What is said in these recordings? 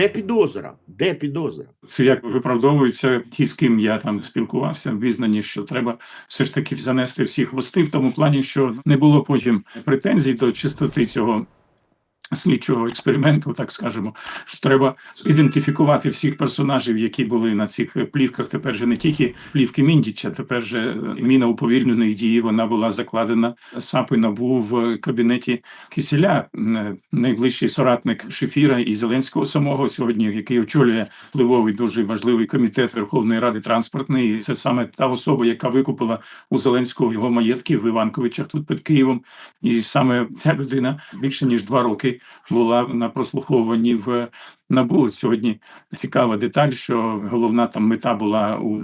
де підозра? Де підозра? Це як виправдовуються ті, з ким я там спілкувався, визнані, що треба все ж таки занести всі хвости в тому плані, що не було потім претензій до чистоти цього. Слідчого експерименту, так скажемо, що треба ідентифікувати всіх персонажів, які були на цих плівках. Тепер же не тільки плівки Міндіча, тепер же міна уповільненої дії. Вона була закладена САП і НАБУ в кабінеті Кисіля, найближчий соратник Шефіра і Зеленського самого сьогодні, який очолює впливовий дуже важливий комітет Верховної Ради транспортний. Це саме та особа, яка викупила у Зеленського його маєтки в Іванковичах тут під Києвом. І саме ця людина більше ніж два роки була на прослуховуванні в НАБУ. Сьогодні цікава деталь, що головна там мета була у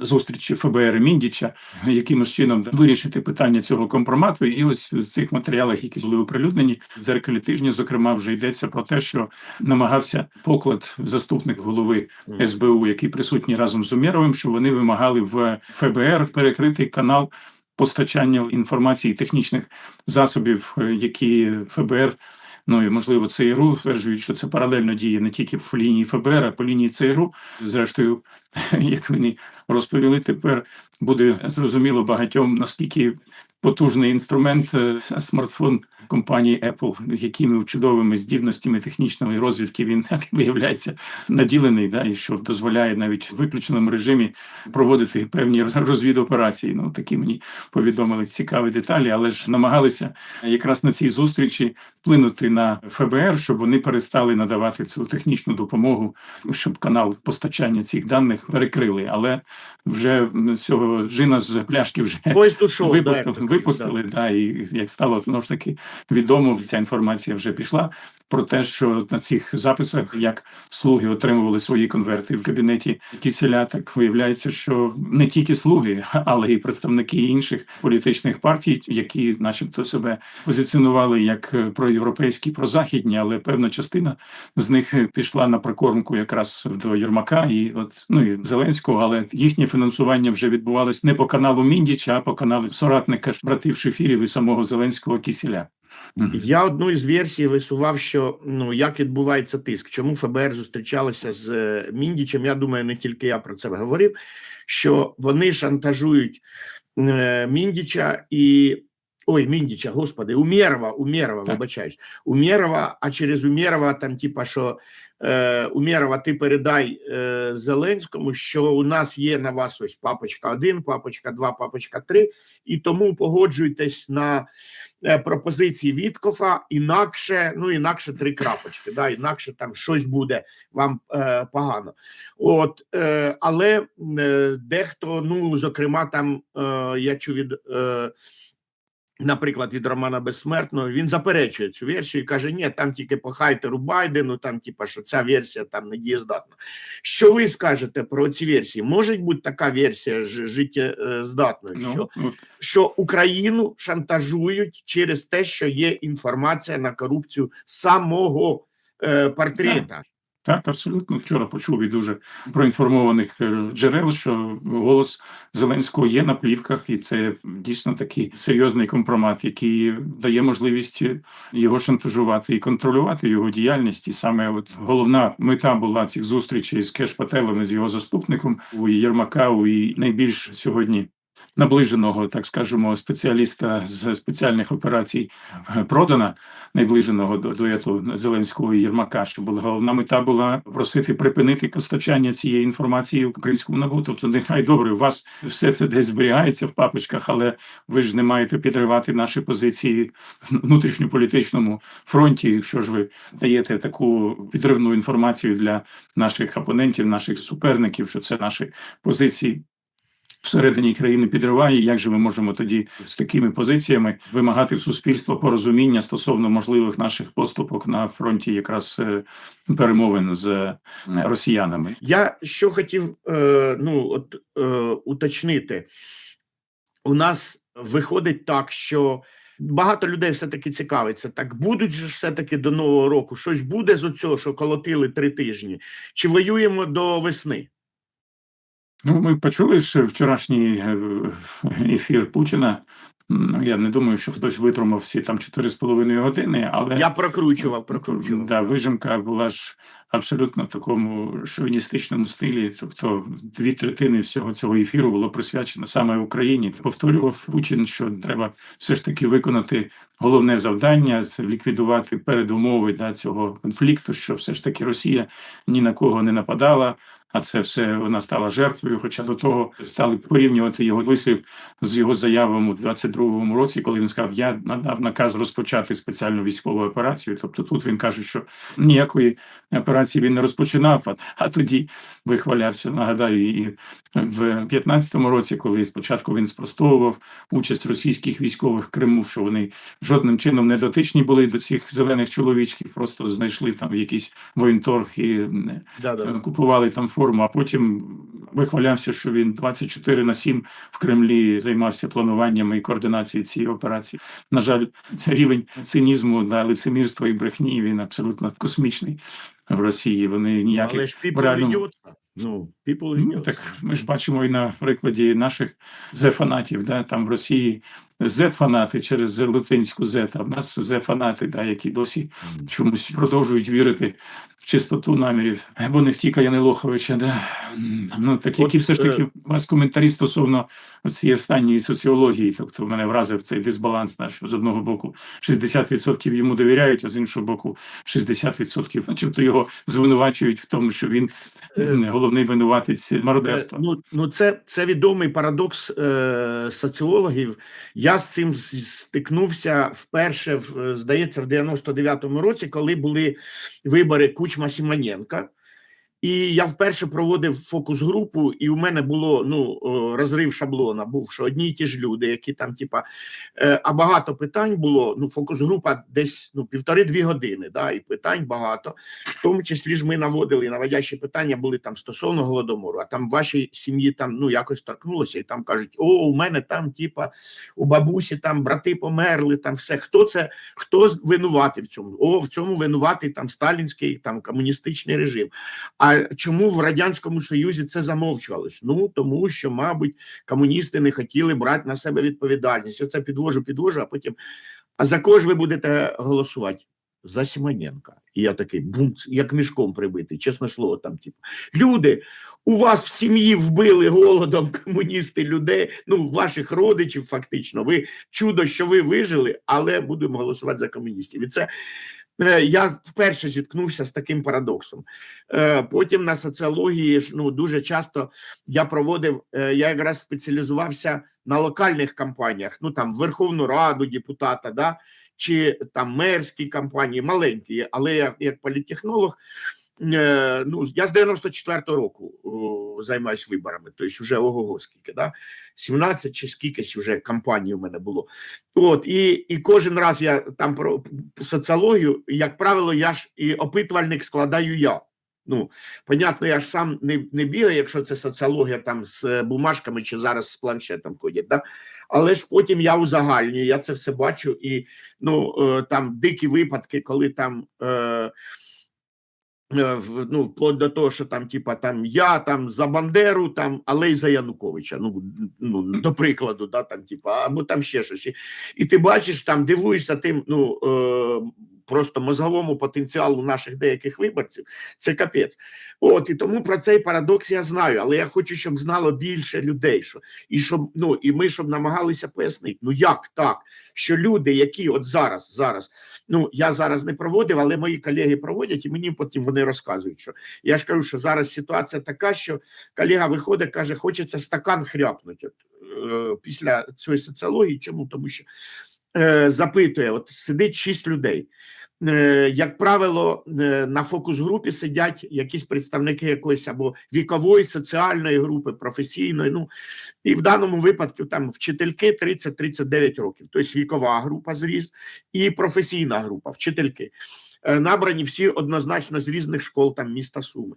зустрічі ФБР і Міндіча, якимось чином вирішити питання цього компромату. І ось в цих матеріалах, які були оприлюднені в дзеркалі тижня, зокрема, вже йдеться про те, що намагався поклад заступник голови СБУ, який присутній разом з Умєровим, що вони вимагали в ФБР перекрити канал постачання інформації технічних засобів, е, які ФБР. Ну і можливо ЦРУ стверджують, що це паралельно діє не тільки по лінії ФБР, а по лінії ЦРУ. Зрештою, як мені розповіли, тепер буде зрозуміло багатьом наскільки потужний інструмент е, смартфон компанії Apple, якими чудовими здібностями технічної розвідки він так виявляється наділений, да, і що дозволяє навіть в виключеному режимі проводити певні розвідоперації. Ну такі мені повідомили цікаві деталі, але ж намагалися якраз на цій зустрічі вплинути на ФБР, щоб вони перестали надавати цю технічну допомогу, щоб канал постачання цих даних перекрили. Але вже цього джина з пляшки вже випустили, да, випустили, да, і як стало знову ж таки відомо, ця інформація вже пішла про те, що на цих записах як слуги отримували свої конверти в кабінеті Кіселя, так виявляється, що не тільки слуги, але й представники інших політичних партій, які, начебто, себе позиціонували як е, проєвропейські, прозахідні, але певна частина з них пішла на прикормку якраз до Єрмака і от ну і Зеленського, але їхнє фінансування вже відбувалось не по каналу Міндіча, а по каналу соратника братів Шефірів і самого Зеленського Кісіля. Я одну із версій висував, що ну як відбувається тиск, чому ФБР зустрічалося з е, Міндічем. Я думаю, не тільки я про це говорив, що вони шантажують е, Міндіча і. Ой, Міндіча, господи, Умєрова, Умєрова, вибачаюсь. Умєрова, а через Умєрова там, типа, що е, Умєрова, ти передай е, Зеленському, що у нас є на вас ось папочка 1, папочка 2, папочка 3, і тому погоджуйтесь на е, пропозиції Віткофа, інакше, ну інакше три крапочки, да, інакше там щось буде вам е, погано. От, е, але е, дехто, ну, зокрема, там е, я чув від. Е, Наприклад, від Романа Безсмертного він заперечує цю версію і каже: ні, там тільки по хайтеру Байдену, там, типа, що ця версія там не дієздатна. Що ви скажете про ці версії? Може бути така версія життєздатною, що Ну, що Україну шантажують через те, що є інформація на корупцію самого е, портрета. Так, абсолютно. Вчора почув від дуже проінформованих е, джерел, що голос Зеленського є на плівках, і це дійсно такий серйозний компромат, який дає можливість його шантажувати і контролювати його діяльність. І саме от головна мета була цих зустрічей з Кеш Пателем з його заступником у Єрмака, і найбільш сьогодні. Наближеного, так скажемо, спеціаліста з спеціальних операцій е, продана, найближеного до дуету Зеленського і Єрмака, що була головна мета була просити припинити постачання цієї інформації українському набу. Тобто, нехай добре, у вас все це десь зберігається в папочках, але ви ж не маєте підривати наші позиції в внутрішньополітичному фронті. Що ж ви даєте таку підривну інформацію для наших опонентів, наших суперників, що це наші позиції. Всередині країни підриває, як же ми можемо тоді з такими позиціями вимагати в суспільства порозуміння стосовно можливих наших поступок на фронті якраз е, перемовин з е, росіянами? Я що хотів е, ну, от, уточнити. У нас виходить так, що багато людей все-таки цікавиться. Так будуть ж все-таки до Нового року щось буде з оцього, що колотили три тижні, чи воюємо до весни? Ну, ми почули ж вчорашній е, ефір Путіна, Ну, я не думаю, що хтось витримав всі там 4,5 години, але Я прокручував, прокручував. Да, вижимка була ж абсолютно в такому шовіністичному стилі. Тобто, дві третини всього цього ефіру було присвячено саме Україні. Повторював Путін, що треба все ж таки виконати головне завдання ліквідувати передумови да, цього конфлікту. Що все ж таки Росія ні на кого не нападала. А це все вона стала жертвою. Хоча до того стали порівнювати його вислів з його заявами у 22-му році, коли він сказав: Я надав наказ розпочати спеціальну військову операцію. Тобто, тут він каже, що ніякої операції він не розпочинав, а, тоді вихвалявся. Нагадаю, і в 15-му році, коли спочатку він спростовував участь російських військових в Криму, що вони жодним чином не дотичні були до цих зелених чоловічків, просто знайшли там якийсь воєнторг і Да, да. Купували там форму, а потім вихвалявся, що він 24 на 7 в Кремлі займався плануванням і координацією цієї операції. На жаль, це рівень цинізму, да, лицемірства і брехні. Він абсолютно космічний в Росії. Вони ніяких Але ж реальному- Ну, people Ну, так ми ж бачимо і на прикладі наших зе-фанатів, да, там в Росії зет-фанати через латинську зет, а в нас зе-фанати, да, які досі чомусь продовжують вірити в чистоту намірів. Або не втіка Янилоховича, да. Ну, так які От, все ж таки е, у вас коментарі стосовно цієї останньої соціології, тобто в мене вразив цей дисбаланс, да, що з одного боку 60% йому довіряють, а з іншого боку 60% начебто його звинувачують в тому, що він Е, головний винуватець мародерства. Е, Ну, ну це, це відомий парадокс е, соціологів. Я з цим стикнувся вперше, здається, в 99-му році, коли були вибори Кучма Сімоненка. І я вперше проводив фокус-групу, і у мене було ну розрив шаблона. Був що одні й ті ж люди, які там, типа, е, а багато питань було. Ну, фокус-група десь ну півтори-дві години. Да, і питань багато. В тому числі ж ми наводили наводящі питання були там стосовно голодомору. А там вашій сім'ї там ну якось торкнулося, і там кажуть: о, у мене там, типа, у бабусі там брати померли, там все. Хто це, хто винуватий в цьому? О, в цьому винуватий там сталінський там комуністичний режим. А чому в радянському союзі це замовчувалось? Ну тому що, мабуть, комуністи не хотіли брати на себе відповідальність. Оце підвожу, підвожу, а потім. А за кого ж ви будете голосувати? За Сімоненка. І я такий бумц, як мішком прибитий, чесне слово, там, типу. Люди, у вас в сім'ї вбили голодом комуністи людей, ну, ваших родичів, фактично. Ви чудо, що ви вижили, але будемо голосувати за комуністів. І це е, я вперше зіткнувся з таким парадоксом. Е, Потім на соціології ну дуже часто я проводив, е, я якраз спеціалізувався на локальних кампаніях, ну там Верховну Раду депутата, да, чи там мерські кампанії, маленькі, але я як політтехнолог. Е, Ну, я з 94-го року о, займаюся виборами, тобто вже ого-го скільки, да? 17 чи скількись вже кампаній у мене було. От, і, і кожен раз я там про соціологію, як правило, я ж і опитувальник складаю я. Ну, понятно, я ж сам не, не бігаю, якщо це соціологія там з е, бумажками чи зараз з планшетом ходять. Да? Але ж потім я узагальнюю, я це все бачу, і ну, е, там дикі випадки, коли там. Е, ну, вплоть до того, що там, типа, там я там за Бандеру, там, але й за Януковича. Ну, ну до прикладу, да, там, типа, або там ще щось. І, і ти бачиш, там дивуєшся тим, ну е, просто мозговому потенціалу наших деяких виборців. Це капець. От і тому про цей парадокс я знаю, але я хочу, щоб знало більше людей. Що і щоб ну і ми щоб намагалися пояснити, ну як так, що люди, які от зараз, зараз, ну я зараз не проводив, але мої колеги проводять, і мені потім вони розказують, що я ж кажу, що зараз ситуація така, що колега виходить, каже, хочеться стакан хряпнути. Е, після цієї соціології. Чому? Тому що е, запитує: от сидить шість людей. Е, Як правило, е, на фокус-групі сидять якісь представники якоїсь або вікової, соціальної групи, професійної. Ну і в даному випадку там вчительки 30-39 років, тобто вікова група зріс і професійна група, вчительки. Набрані всі однозначно з різних школ там міста Суми.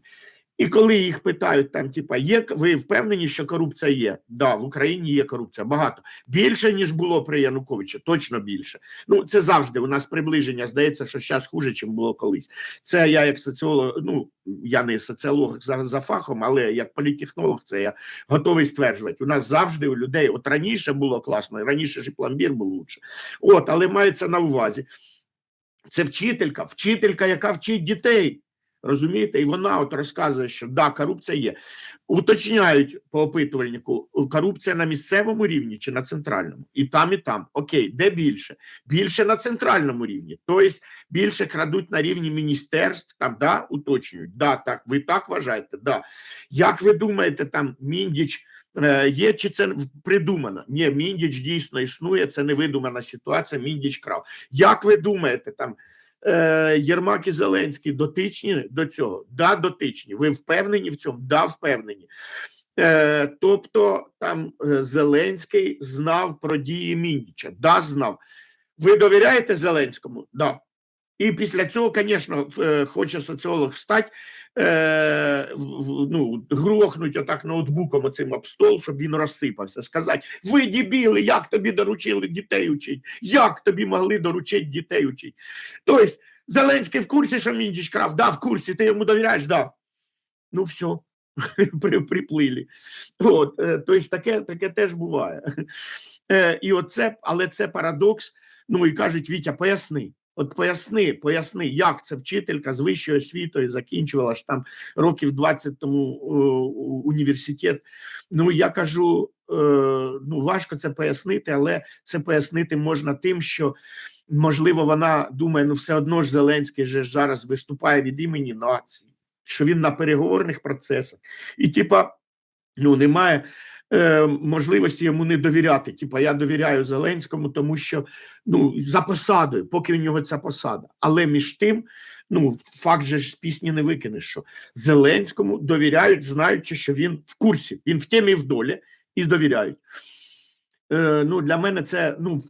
І коли їх питають, там, типа, є ви впевнені, що корупція є? Да, в Україні є корупція. Багато більше ніж було при Януковичі, точно більше. Ну це завжди у нас приближення. Здається, що зараз хуже, ніж було колись. Це я як соціолог. Ну я не соціолог за, за фахом, але як політтехнолог, це я готовий стверджувати. У нас завжди у людей, от раніше було класно, раніше ж і пломбір був лучше. От, але мається на увазі. Це вчителька, вчителька, яка вчить дітей. Розумієте, і вона от розказує, що да, корупція є. Уточняють по опитувальнику, корупція на місцевому рівні чи на центральному, і там, і там. Окей, де більше? Більше на центральному рівні. Тобто більше крадуть на рівні міністерств, там да, уточнюють. Да, так, ви так вважаєте? Да. Як ви думаєте, там Міндіч е, є чи це придумано? Ні, Міндіч дійсно існує, це не видумана ситуація. Міндіч крав. Як ви думаєте, там е, Єрмак і Зеленський дотичні до цього? Да, дотичні. Ви впевнені в цьому? Да, впевнені. Е, тобто там е, Зеленський знав про дії Мініча. Да, знав. Ви довіряєте Зеленському? Да. І після цього, звісно, е, хоче соціолог стати, е, ну, грохнуть отак ноутбуком оцим об стол, щоб він розсипався. Сказати: ви дебіли, як тобі доручили дітей учить? Як тобі могли доручити дітей учить? Тобто, Зеленський в курсі, що Міндіч крав? Да, в курсі, ти йому довіряєш? Да. Ну, все, при, приплили. От, е, тобто, таке, таке теж буває. Е, і оце, але це парадокс. Ну і кажуть, Вітя, поясни. От поясни, поясни, як це вчителька з вищою освітою закінчувала ж там років 20 тому е, університет. Ну я кажу, е, ну важко це пояснити, але це пояснити можна тим, що можливо вона думає, ну все одно ж Зеленський же ж зараз виступає від імені нації, що він на переговорних процесах, і типа, ну немає е, можливості йому не довіряти. Типа, я довіряю Зеленському, тому що ну за посадою, поки у нього ця посада. Але між тим, ну факт же ж з пісні не викинеш, що Зеленському довіряють, знаючи, що він в курсі, він в темі в долі, і довіряють. Е, ну, для мене це ну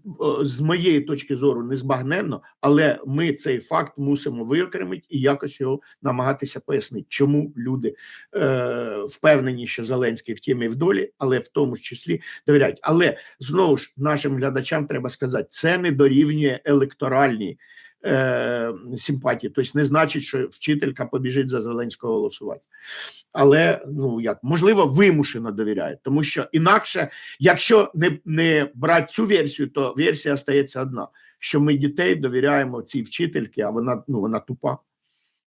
е, з моєї точки зору незбагненно, але ми цей факт мусимо виокремити і якось його намагатися пояснити, чому люди е, впевнені, що Зеленський в тімі в долі, але в тому числі довіряють. Але знову ж нашим глядачам треба сказати, це не дорівнює електоральні е, симпатії. Тобто не значить, що вчителька побіжить за Зеленського голосувати. Але ну як можливо вимушено довіряє, тому що інакше, якщо не, не брати цю версію, то версія стається одна: що ми дітей довіряємо цій вчительці, а вона ну вона тупа.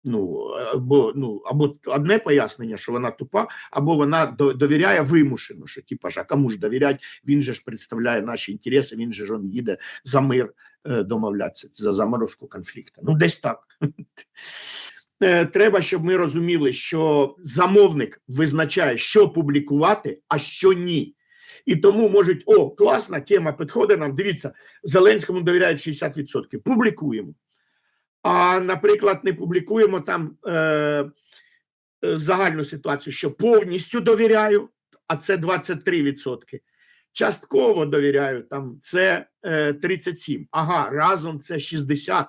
Ну або ну або одне пояснення, що вона тупа, або вона довіряє вимушено, що типа ж, а кому ж довірять? Він же ж представляє наші інтереси, він же ж он їде за мир е, домовлятися за заморозку конфлікту. Ну, десь так. Е, Треба, щоб ми розуміли, що замовник визначає, що публікувати, а що ні. І тому можуть, о, класна тема підходить нам. Дивіться, Зеленському довіряють 60%. Публікуємо. А, наприклад, не публікуємо там е, е, загальну ситуацію, що повністю довіряю, а це 23%. Частково довіряю, там це е, 37. Ага, разом це 60.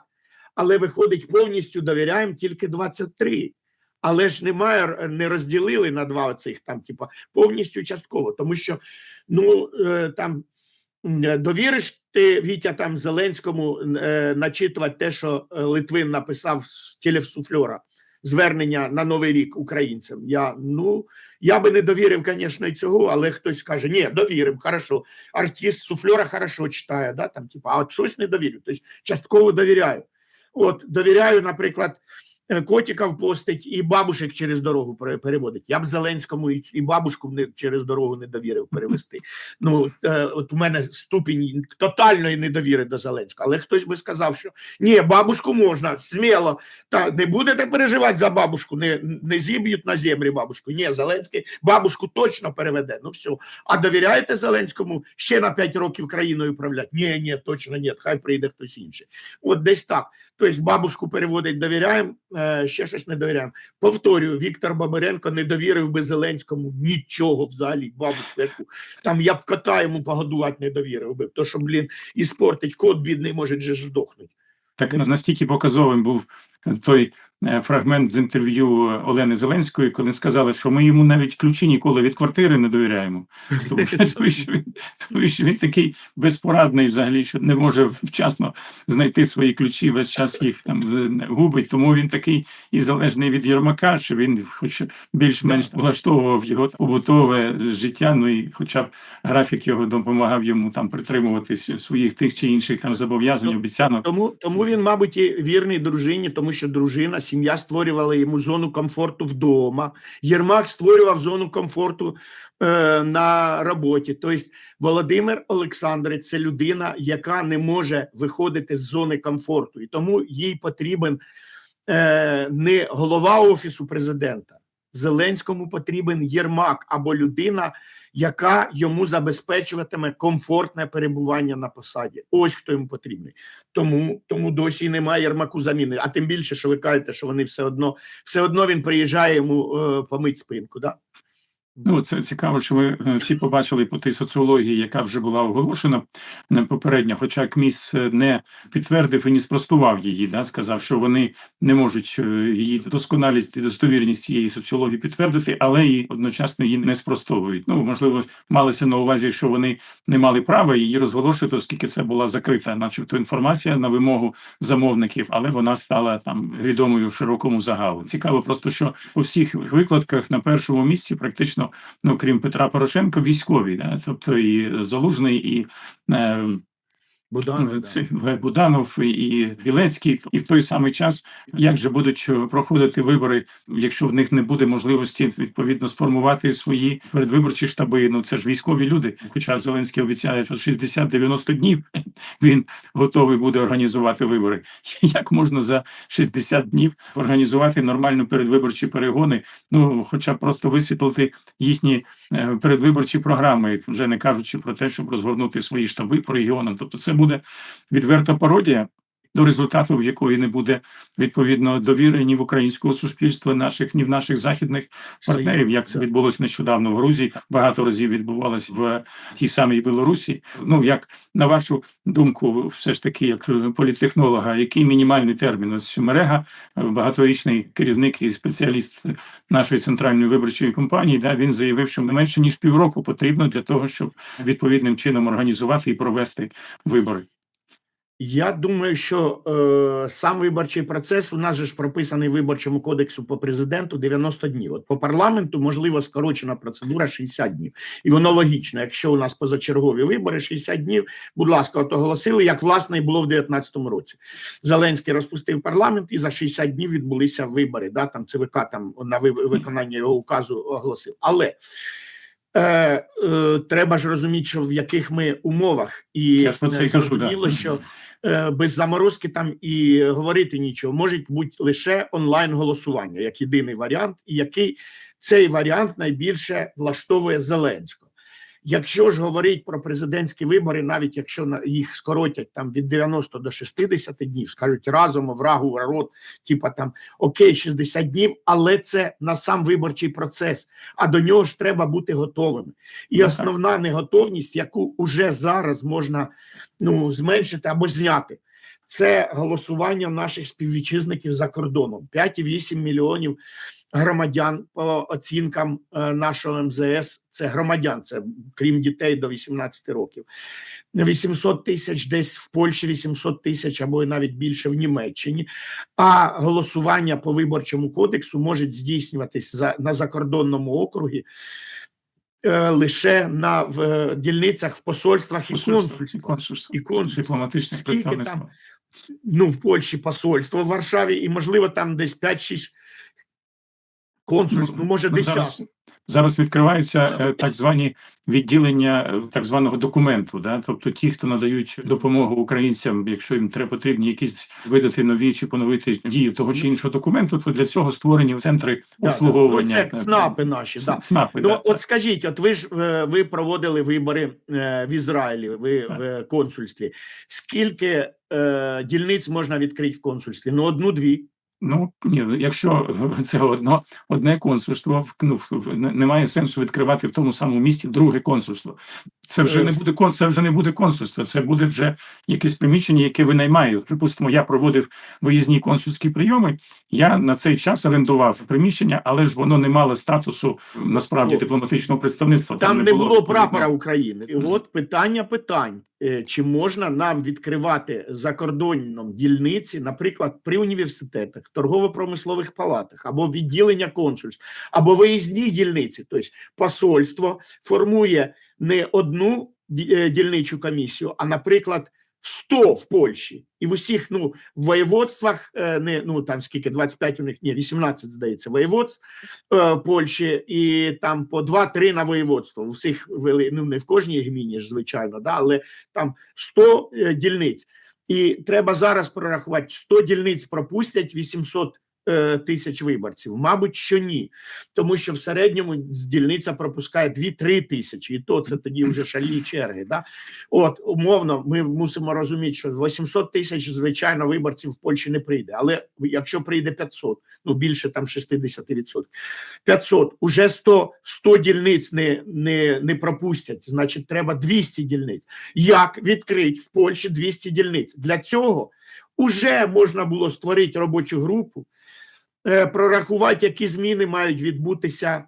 Але виходить, повністю довіряємо тільки 23. Але ж немає, не розділили на два оцих там, типа, повністю частково, тому що ну е, там довіриш ти Вітя там Зеленському е, начитувати те, що е, Литвин написав з телесуфльора, звернення на Новий рік українцям. Я ну я би не довірив, звісно, цього, але хтось каже: ні, довірив, хорошо. Артист суфльора хорошо читає, да, там, типа, а от щось не довірю. Тобто частково довіряю. От довіряю, наприклад, е, котиків постить і бабушек через дорогу переводить. Я б Зеленському і, і бабушку не через дорогу не довірив перевести. Ну е, от у мене ступінь тотальної недовіри до Зеленського. Але хтось би сказав, що ні, бабушку можна сміло. Та не будете переживати за бабушку, не, не зіб'ють на землі бабушку. Ні, Зеленський бабушку точно переведе. Ну все. А довіряєте Зеленському ще на 5 років країною управляти? Ні, ні, точно ні. Хай прийде хтось інший. От десь так. Тобто бабушку переводить, довіряємо, е, ще щось не довіряємо. Повторюю, Віктор Бабаренко не довірив би Зеленському нічого взагалі. Бабушку, яку там я б кота йому погодувати не довірив би. То що, блін, і спортить кот бідний може же здохнути. Так настільки показовим був той е, фрагмент з інтерв'ю Олени Зеленської, коли сказали, що ми йому навіть ключі ніколи від квартири не довіряємо. Тому що, тому що, він, тому що він такий безпорадний, взагалі, що не може вчасно знайти свої ключі, весь час їх там е, губить. Тому він такий і залежний від Єрмака, що він, хоч більш-менш влаштовував його побутове життя, ну і хоча б графік його допомагав йому там притримуватись своїх тих чи інших там зобов'язань, Ну, обіцянок. Тому, тому він, мабуть, і вірний дружині, тому що дружина, сім'я створювала йому зону комфорту вдома. Єрмак створював зону комфорту е, на роботі. Тобто, Володимир Олександрович це людина, яка не може виходити з зони комфорту, і тому їй потрібен е, не голова офісу президента. Зеленському потрібен Єрмак або людина, яка йому забезпечуватиме комфортне перебування на посаді. Ось хто йому потрібний. Тому, тому досі немає Єрмаку заміни. А тим більше, що ви кажете, що вони все одно, все одно він приїжджає йому е, помить спинку. Да? Ну, це цікаво, що ми е, всі побачили по тій соціології, яка вже була оголошена не попередньо, хоча КМІС е, не підтвердив і не спростував її, да, сказав, що вони не можуть е, її досконалість і достовірність цієї соціології підтвердити, але і одночасно її не спростовують. Ну, можливо, малося на увазі, що вони не мали права її розголошувати, оскільки це була закрита, начебто, інформація на вимогу замовників, але вона стала там відомою широкому загалу. Цікаво, просто що по всіх викладках на першому місці практично ну крім Петра Порошенка, військові, да? тобто і Залужний, і е, Буданов, да. В- Буданов і Білецький, і в той самий час як же будуть е, проходити вибори, якщо в них не буде можливості відповідно сформувати свої передвиборчі штаби. Ну це ж військові люди. Хоча Зеленський обіцяє, що 60-90 днів він готовий буде організувати вибори. Як можна за 60 днів організувати нормально передвиборчі перегони? Ну, хоча б просто висвітлити їхні е, передвиборчі програми, вже не кажучи про те, щоб розгорнути свої штаби по регіонам. Тобто, це буде відверта пародія. До результату, в якої не буде відповідно довіри ні в українського суспільства, наших, ні в наших західних партнерів, як це відбулося нещодавно в Грузії, багато разів відбувалося в тій самій Білорусі. Ну як на вашу думку, все ж таки, як політтехнолога, який мінімальний термін? Ось мерега, багаторічний керівник і спеціаліст нашої центральної виборчої кампанії, да він заявив, що не менше ніж півроку потрібно для того, щоб відповідним чином організувати і провести вибори. Я думаю, що е, сам виборчий процес у нас же ж прописаний виборчому кодексу по президенту 90 днів. От по парламенту можливо скорочена процедура 60 днів, і воно логічно. Якщо у нас позачергові вибори 60 днів, будь ласка, от оголосили, як власне і було в 2019 році. Зеленський розпустив парламент, і за 60 днів відбулися вибори. Да, там ЦВК там на ви- виконання його указу оголосив. Але е, е, треба ж розуміти, що в яких ми умовах, і Я про це кажу, да. зрозуміло, що без заморозки там і говорити нічого. Може бути лише онлайн голосування як єдиний варіант, і який цей варіант найбільше влаштовує Зеленського. Якщо ж говорить про президентські вибори, навіть якщо їх скоротять там від 90 до 60 днів, скажуть разом врагу народ, типа там окей, 60 днів, але це на сам виборчий процес. А до нього ж треба бути готовими. І Ну, основна неготовність, яку уже зараз можна ну, зменшити або зняти. Це голосування наших співвітчизників за кордоном. 5,8 мільйонів громадян по оцінкам е, нашого МЗС. Це громадян, це крім дітей до 18 років. 800 тисяч десь в Польщі, 800 тисяч або навіть більше в Німеччині. А голосування по виборчому кодексу може здійснюватись за, на закордонному округі е, лише на в, е, дільницях в посольствах і консульствах. І консульство. дипломатичне Скільки там. Ну, в Польщі посольство, в Варшаві, і, можливо, там десь 5-6 консульств, ну, може, Ну, 10. Зараз, відкриваються е, так звані відділення е, так званого документу. Да? Тобто ті, хто надають допомогу українцям, якщо їм треба потрібні якісь видати нові чи поновити дію того чи іншого документу, то для цього створені центри обслуговування. Це ЦНАПи наші, да. ЦНАПи, Ну, да, от скажіть, от ви ж е, ви проводили вибори в Ізраїлі, ви в консульстві. Скільки дільниць можна відкрити в консульстві? Ну, одну-дві. Ну ні, якщо це одно одне консульство, ну, немає сенсу відкривати в тому самому місті друге консульство. Це вже не Е, буде це вже не буде консульство, це буде вже якесь приміщення, яке винаймає. Припустимо, я проводив виїзні консульські прийоми. Я на цей час орендував приміщення, але ж воно не мало статусу насправді О. дипломатичного представництва. Там не було відповідно- прапора України. І от питання питань: чи можна нам відкривати за кордоном дільниці, наприклад, при університетах, торгово-промислових палатах або відділення консульств, або виїзні дільниці, тобто посольство формує не одну е, дільничу комісію, а, наприклад, 100 в Польщі, і в усіх ну воєводствах е, не ну там скільки 25 у них ні, 18, здається, воєводств е, в Польщі, і там по 2-3 на воєводство. У всіх вели, ну не в кожній гміні ж, звичайно, да, але там 100 е, дільниць. І треба зараз прорахувати: 100 дільниць пропустять 800 е, тисяч виборців. Мабуть, що ні, тому що в середньому дільниця пропускає 2-3 тисячі, і то це тоді вже шальні черги. Да? От умовно, ми мусимо розуміти, що 800 тисяч, звичайно, виборців в Польщі не прийде. Але якщо прийде 500, ну більше там 60%, 500, уже 100, 100 дільниць не, не, не пропустять, значить, треба 200 дільниць. Як відкрити в Польщі 200 дільниць? Для цього вже можна було створити робочу групу, е, прорахувати, які зміни мають відбутися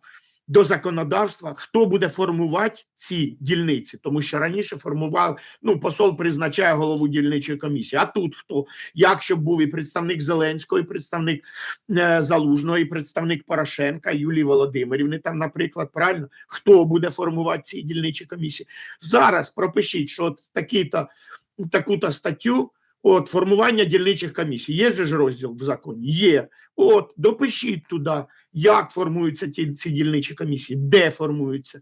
до законодавства, хто буде формувати ці дільниці, тому що раніше формував ну посол призначає голову дільничої комісії. А тут хто? Як щоб був і представник Зеленського, і представник е, Залужного, і представник Порошенка, Юлії Володимирівни, там, наприклад, правильно, хто буде формувати ці дільничі комісії? Зараз пропишіть, що такі-то таку-то статтю. От формування дільничих комісій. Є же ж розділ в законі? Є. От, допишіть туди, як формуються ці, ці дільничі комісії, де формуються,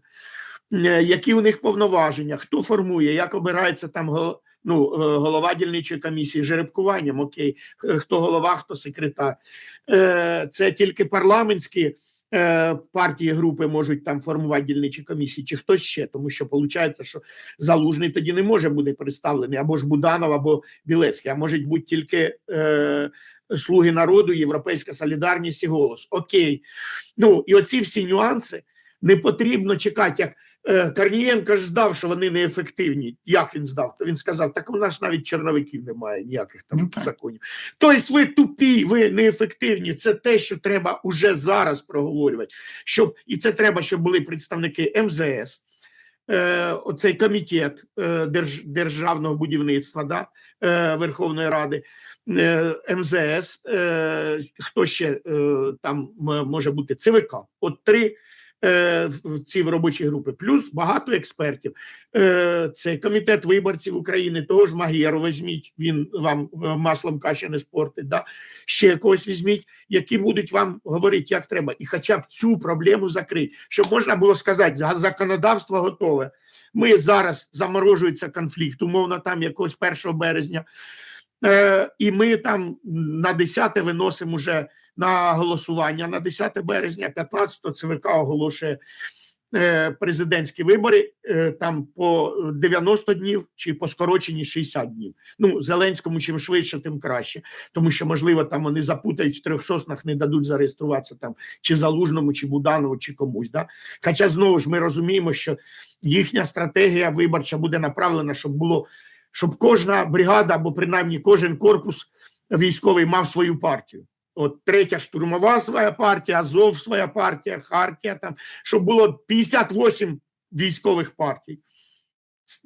е, які у них повноваження, хто формує, як обирається там ну, е, голова дільничої комісії, жеребкуванням, окей, хто голова, хто секретар. Е, Це тільки парламентські партії, групи можуть там формувати дільничі комісії, чи хтось ще, тому що виходить, що залужний тоді не може бути представлений або ж Буданов, або Білецький, а можуть бути тільки е, слуги народу, Європейська солідарність і голос. Окей. Ну і оці всі нюанси не потрібно чекати, як е, Корнієнко ж здав, що вони неефективні. Як він здав? То він сказав: так у нас навіть черновиків немає, ніяких там Ну, так. законів. Тобто ви тупі, ви неефективні. Це те, що треба уже зараз проговорювати. Щоб, і це треба, щоб були представники МЗС. Е, оцей комітет е, держ, державного будівництва да, е, Верховної Ради, е, МЗС, е, хто ще е, там може бути ЦВК. От три е, ці робочі групи, плюс багато експертів. Е, це комітет виборців України, того ж Магєру візьміть, він вам е, маслом каші не спортить. Да? Ще когось візьміть, які будуть вам говорити, як треба, і хоча б цю проблему закрити, щоб можна було сказати, законодавство готове. Ми зараз заморожується конфлікт, умовно, там якогось 1 березня. Е, і ми там на 10 виносимо вже на голосування на 10 березня, 15-го ЦВК оголошує е, президентські вибори е, там по 90 днів чи по скороченні 60 днів. Ну, Зеленському чим швидше, тим краще, тому що, можливо, там вони запутають в трьох соснах, не дадуть зареєструватися там чи Залужному, чи Буданову, чи комусь. Да? Хоча знову ж ми розуміємо, що їхня стратегія виборча буде направлена, щоб було щоб кожна бригада або принаймні кожен корпус військовий мав свою партію. От третя штурмова своя партія, Азов своя партія, Хартія там, щоб було 58 військових партій.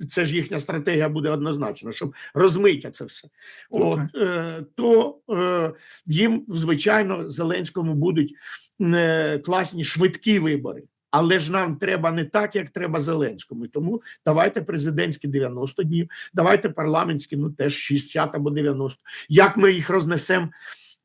Це ж їхня стратегія буде однозначно, щоб розмиття це все. От, е, то е, їм, звичайно, Зеленському будуть е, класні швидкі вибори. Але ж нам треба не так, як треба Зеленському. Тому давайте президентські 90 днів, давайте парламентські, ну теж 60 або 90. Як ми їх рознесемо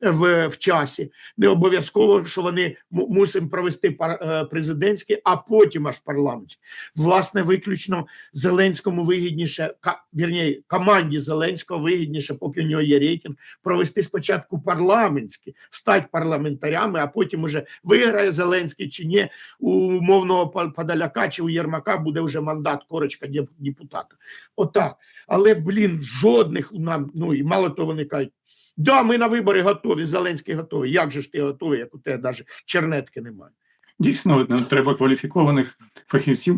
в, в часі? Не обов'язково, що вони му- мусимо провести пар, е, президентські, а потім аж парламентські. Власне, виключно Зеленському вигідніше, вірні, команді Зеленського вигідніше, поки в нього є рейтинг, провести спочатку парламентські, стати парламентарями, а потім уже виграє Зеленський чи ні, у умовного Подоляка чи у Єрмака буде вже мандат корочка депутата. Отак. Але, блін, жодних нам, ну і мало того, вони кажуть, Да, ми на вибори готові. Зеленський готовий. Як же ж ти готовий, як у тебе навіть чернетки немає? Дійсно, ну, треба кваліфікованих фахівців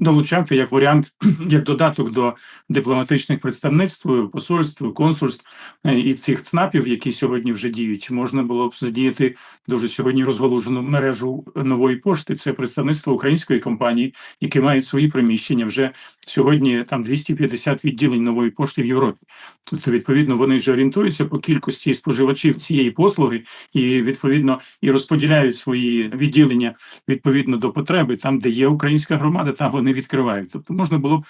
долучати як варіант, як додаток до дипломатичних представництв, посольств, консульств е, і цих ЦНАПів, які сьогодні вже діють. Можна було б задіяти дуже сьогодні розголужену мережу нової пошти. Це представництво української компанії, які мають свої приміщення. Вже сьогодні там 250 відділень нової пошти в Європі. Тобто, відповідно, вони ж орієнтуються по кількості споживачів цієї послуги і відповідно і розподіляють свої відділення відповідно до потреби. Там, де є українська громада, там вони відкривають. Тобто можна було б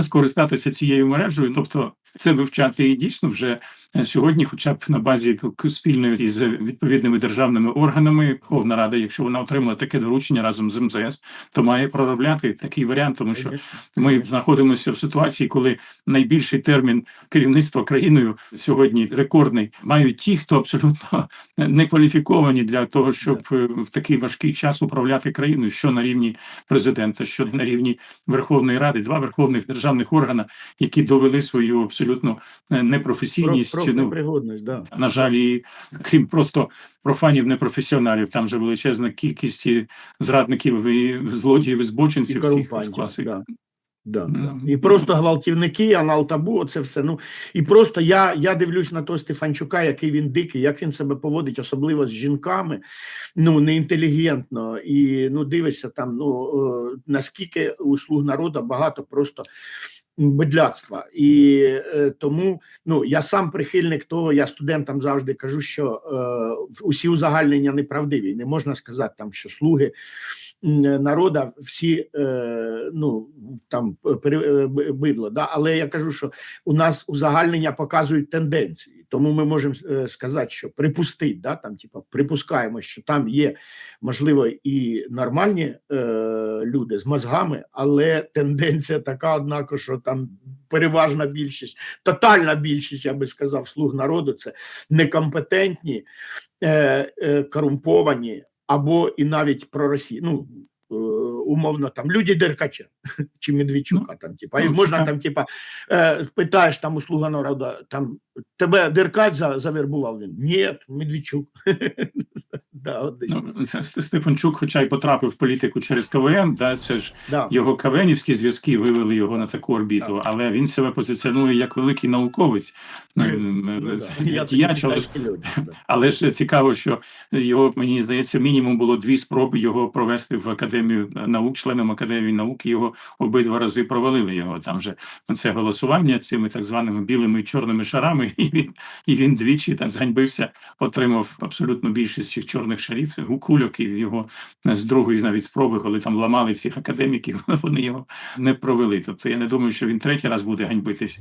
скористатися цією мережею, тобто це вивчати і дійсно вже е, сьогодні, хоча б на базі так, спільної із відповідними державними органами, Верховна Рада, якщо вона отримала таке доручення разом з МЗС, то має проробляти такий варіант, тому що ми знаходимося в ситуації, коли найбільший термін керівництва країною сьогодні рекордний. Мають ті, хто абсолютно не кваліфіковані для того, щоб е, в такий важкий час управляти країною, що на рівні президента, що на рівні Верховної Ради, два верховних державних органах, які довели свою абсолютно е, непрофесійність. Про, ну, пригодність, да. на жаль, і крім просто профанів, непрофесіоналів, там же величезна кількість зрадників і злодіїв і І збочинців всіх корумпантів. класів. Да. Да, да. І просто гвалтівники, анал табу, це все. Ну і просто я, я дивлюсь на того Стефанчука, який він дикий, як він себе поводить, особливо з жінками, ну неінтелігентно. І ну дивишся там, ну е, наскільки у слуг народу багато просто бедляцтва. І е, тому ну я сам прихильник того, я студентам завжди кажу, що е, усі узагальнення неправдиві. Не можна сказати там, що слуги народа всі е, ну там е, бидло. Да? Але я кажу, що у нас узагальнення показують тенденції. Тому ми можемо е, сказати, що припустить, да, там, типа, припускаємо, що там є, можливо, і нормальні е, люди з мозгами, але тенденція така, однако, що там переважна більшість, тотальна більшість, я би сказав, слуг народу це некомпетентні, е, е, корумповані або і навіть про Росію. Ну, умовно, там люди Деркача чи Медведчука, там, типа, ну, можна там, типа, е, питаєш там у слуга народу, там тебе Деркач за, завербував він? Ні, Медведчук. да, от десь. Ну, це Стефанчук, хоча й потрапив в політику через КВН, да, це ж Да. його КВНівські зв'язки вивели його на таку орбіту, але він себе позиціонує як великий науковець, Ну, е, да. е, Я діяч, але да. Але ж цікаво, що його мені здається, мінімум було дві спроби його провести в академію наук, членом академії наук. Його обидва рази провалили його. Там же це голосування цими так званими білими і чорними шарами, і він і він двічі так зганьбився, отримав абсолютно більшість цих чорних шарів кульок і його з другої навіть спроби, коли там ламали цих академіків, вони його не провели. Тобто я не думаю, що він третій раз буде ганьбитись.